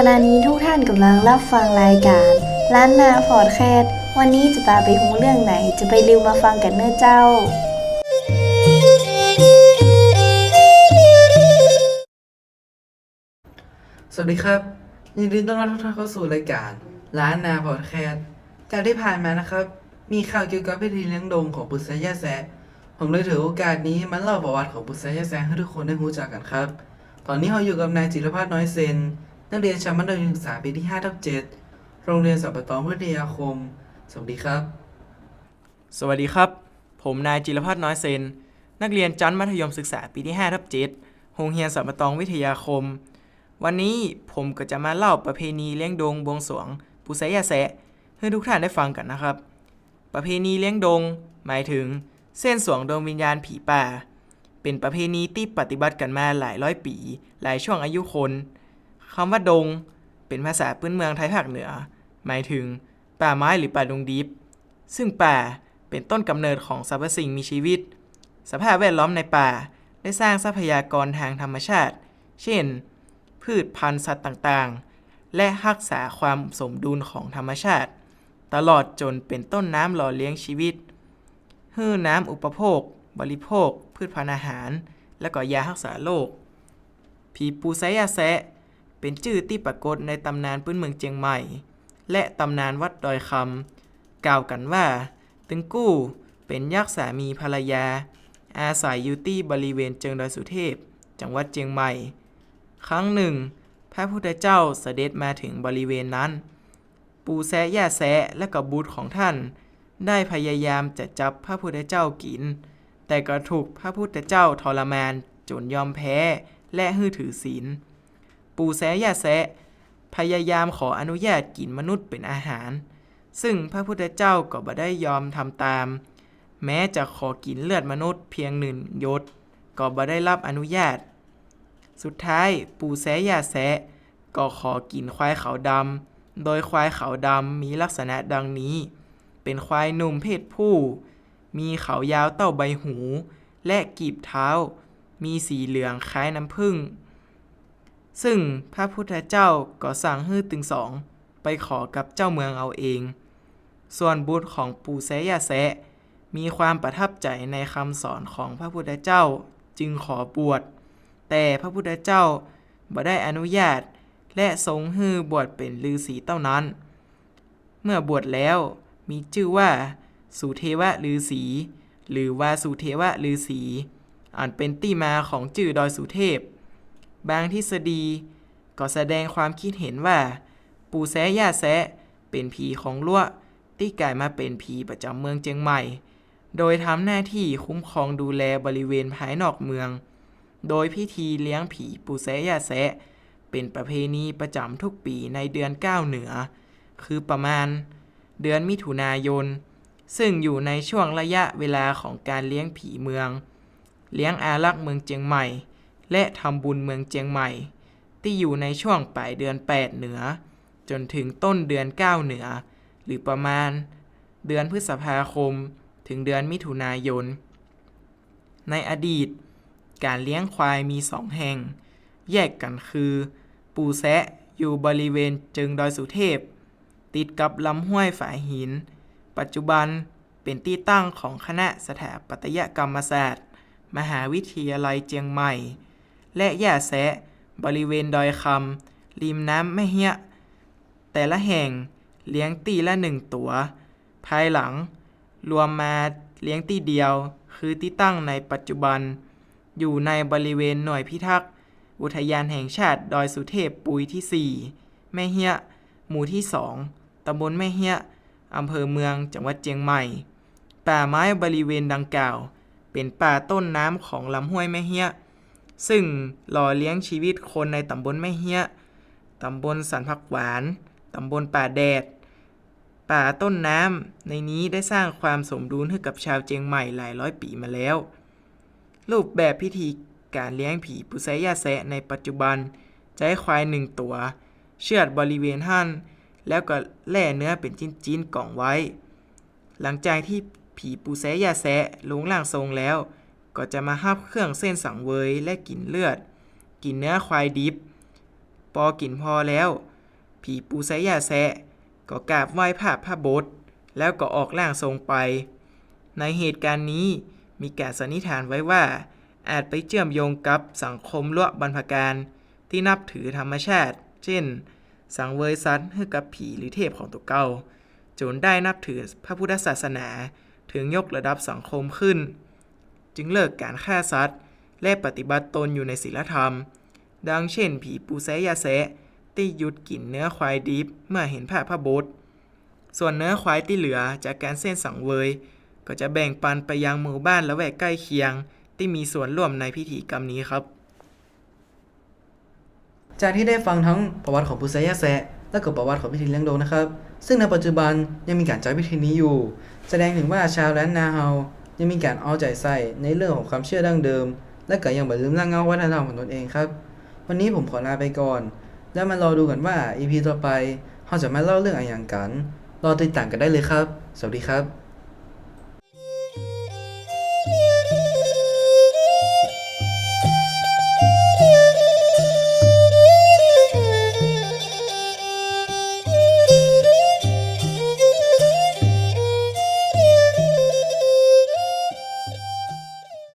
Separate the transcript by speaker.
Speaker 1: ขณะนี้ทุกท่านกำลังรับฟังรายการ ล้านนาพอดแคสต์วันนี้จะพาไปหูเรื่องไหน จะไปลืมมาฟังกันเน้อเจ้า
Speaker 2: สวัสดีครับ ยินดีต้อนรับทุกท่านเข้าสู่รายการร้านนาพอดแคสต์จากที่ผ่านมานะครับ มีข่าวเกี่ยวกับพิธีเลี้ยงดงของปุษยาแซะผมเลยถือโอกาสนี้มาเล่าประวัติของปุษยาแซะให้ทุกคนได้รู้จักกันครับ ตอนนี้เราอยู่กับนายจิรพัฒน์น้อยเซน นักเรียนชั้นมัธยมศึกษาปีที่5ทับ7โรงเรียนสัมปตองวิทยาคม สวัสดีครับ
Speaker 3: สวัสดีครับ ผมนายจิรพัฒน์น้อยเซน นักเรียนชั้นมัธยมศึกษาปีที่5ทับ7โรงเรียนสัมปตองวิทยาคม วันนี้ผมก็จะมาเล่าประเพณีเลี้ยงดงบวงสรวง ปุษยาแสะให้ทุกท่านได้ฟังกันนะครับ ประเพณีเลี้ยงดง หมายถึงเส้นสวงดวงวิญญาณผีป่า เป็นประเพณีที่ปฏิบัติกันมาหลายร้อยปี หลายช่วงอายุคน คำว่าดง เป็นภาษาพื้นเมืองไทยภาคเหนือ หมายถึง ป่าไม้หรือป่าดงดิบ ซึ่งป่าเป็นต้นกำเนิดของสรรพสิ่งมีชีวิต สภาพแวดล้อมในป่าได้สร้างทรัพยากรทางธรรมชาติ เช่น พืชพันธุ์สัตว์ต่างๆ และรักษาความสมดุลของธรรมชาติ ตลอดจนเป็นต้นน้ำหล่อเลี้ยงชีวิตฮื้อน้ำอุปโภค บริโภค พืชพันธุ์อาหาร และก็ยารักษาโรคผีปูไซยาแซะ เป็นชื่อที่ปรากฏในตำนานพื้นเมืองเจียงใหม่ และตำนานวัดดอยคำกล่าวกันว่า ตึงกู้เป็นยักษ์สามีภรรยา อาศัยอยู่ที่บริเวณเจิงดอยสุเทพ จังหวัดเจียงใหม่ ครั้งหนึ่ง พระพุทธเจ้าเสด็จมาถึงบริเวณนั้น ปูแซะย่าแซะและกับบุตรของท่าน ได้พยายามจะจับพระพุทธเจ้ากิน แต่ก็ถูกพระพุทธเจ้าทรมานจนยอมแพ้และฮือถือศีล ปูแซะย่าแซะพยายามขออนุญาตกินมนุษย์เป็นอาหาร ซึ่งพระพุทธเจ้าก็บ่ได้ยอมทำตาม แม้จะขอกินเลือดมนุษย์เพียงหนึ่งยศก็บ่ได้รับอนุญาต สุดท้ายปู่แสยาแสะก็ขอกินควายขาวดำ โดยควายขาวดำมีลักษณะดังนี้ เป็นควายหนุ่มเพศผู้ มีเขายาวเต้าใบหู และกีบเท้า มีสีเหลืองคล้ายน้ำผึ้ง ซึ่งพระพุทธเจ้าก็สั่งให้ตึงสอง ไปขอกับเจ้าเมืองเอาเอง ส่วนบุตรของปู่แสยาแสะมีความประทับใจในคำสอนของพระพุทธเจ้าจึงขอบวช แต่พระพุทธเจ้าบ่ได้อนุญาต และทรงฮือบวชเป็นฤาษีเต้านั้น เมื่อบวชแล้วมีชื่อว่าสุเทวะฤาษีหรือว่าสุเทวะฤาษีอันเป็นที่มาของชื่อดอยสุเทพ บางทฤษฎี ก็แสดงความคิดเห็นว่า ปู่แสย่าแสะเป็นผีของลั่วที่กลายมาเป็นผีประจำเมืองเจียงใหม่ โดยทำหน้าที่คุ้มครองดูแลบริเวณภายนอกเมือง โดยพิธีเลี้ยงผีปู่แสย่าแสะเป็นประเพณีประจำทุกปีในเดือน9เหนือ คือประมาณ เดือนมิถุนายน ซึ่งอยู่ในช่วงระยะเวลาของการเลี้ยงผีเมือง เลี้ยงอารักษ์เมืองเจียงใหม่ และทำบุญเมืองเจียงใหม่ ที่อยู่ในช่วงปลายเดือน 8 เหนือ จนถึงต้นเดือน 9 เหนือ หรือประมาณ เดือนพฤษภาคม ถึงเดือนมิถุนายน ในอดีต การเลี้ยงควายมีสองแห่ง แยกกันคือ ปูแซะอยู่บริเวณเจิงดอยสุเทพ ติดกับลำห้วยฝายหิน ปัจจุบันเป็นที่ตั้งของคณะสถาปัตยกรรมศาสตร์ มหาวิทยาลัยเจียงใหม่ และย่าแซะบริเวณดอยคำริมน้ำแม่เฮียแต่ละแห่งเลี้ยงตีละหนึ่งตัว ภายหลัง รวมมาเลี้ยงตีเดียว คือที่ตั้งในปัจจุบัน อยู่ในบริเวณหน่วยพิทักษ์อุทยานแห่งชาติดอยสุเทพปุยที่ 4 แม่เฮียหมู่ที่ 2ตำบลแม่เฮียอำเภอเมืองจังหวัดเจียงใหม่ ป่าไม้บริเวณดังกล่าว เป็นป่าต้นน้ำของลำห้วยแม่เฮีย ซึ่งหล่อเลี้ยงชีวิตคนในตำบลแม่เฮียตำบลสันพักหวาน ตำบลป่าแดด ป่าต้นน้ำ ในนี้ได้สร้างความสมดุลให้กับชาวเจียงใหม่หลายร้อยปีมาแล้ว รูปแบบพิธีการเลี้ยงผีปุไซยาแซะในปัจจุบันจะให้ควายหนึ่งตัว เชือดบริเวณหั่นแล้วก็แล่เนื้อเป็นจิ้นๆกล่องไว้ หลังจากที่ผีปูแซยาแซะลงล่างทรงแล้ว ก็จะมาหับเครื่องเส้นสังเวยและกินเลือด กินเนื้อควายดิบพอกินพอแล้ว ผีปูไซยาแซะ ก็กราบไหว้พระพระบท แล้วก็ออกร่างทรงไป ในเหตุการณ์นี้มีการสันนิษฐานไว้ว่า อาจไปเชื่อมโยงกับสังคมลวบรรพการที่นับถือธรรมชาติ เช่น สังเวยซัดให้กับผีหรือเทพของตัวเก่าจนได้นับถือพระพุทธศาสนาถึงยกระดับสังคมขึ้น จึงเลิกการฆ่าสัตว์ และปฏิบัติตนอยู่ในศีลธรรม ดังเช่น ผีปูแซยาแซะที่หยุดกินเนื้อควายดิบเมื่อเห็นพระพระบทส่วนเนื้อควายที่เหลือจากการเส้นสังเวย ก็จะแบ่งปันไปยังหมู่บ้านและแวกใกล้เคียง ที่มีส่วนร่วมในพิธีกรรมนี้ครับ
Speaker 2: จากที่ได้ฟังทั้งประวัติของปุษยาแซะและก็ประวัติของพิธีเลี้ยงดงนะครับ ซึ่งในปัจจุบันยังมีการจัดพิธีนี้อยู่ แสดงถึงว่าชาวล้านนาเฮา ยังมีการเอาใจใส่ในเรื่องของความเชื่อดั้งเดิม และก็ยังบ่ลืมร่างเงาวัฒนธรรมของตนเองครับ วันนี้ผมขอลาไปก่อน แล้วมารอดูกันว่า EP ต่อไปเราจะมาเล่าเรื่องอะไรอย่างกัน รอติดตามกันได้เลยครับ สวัสดีครับ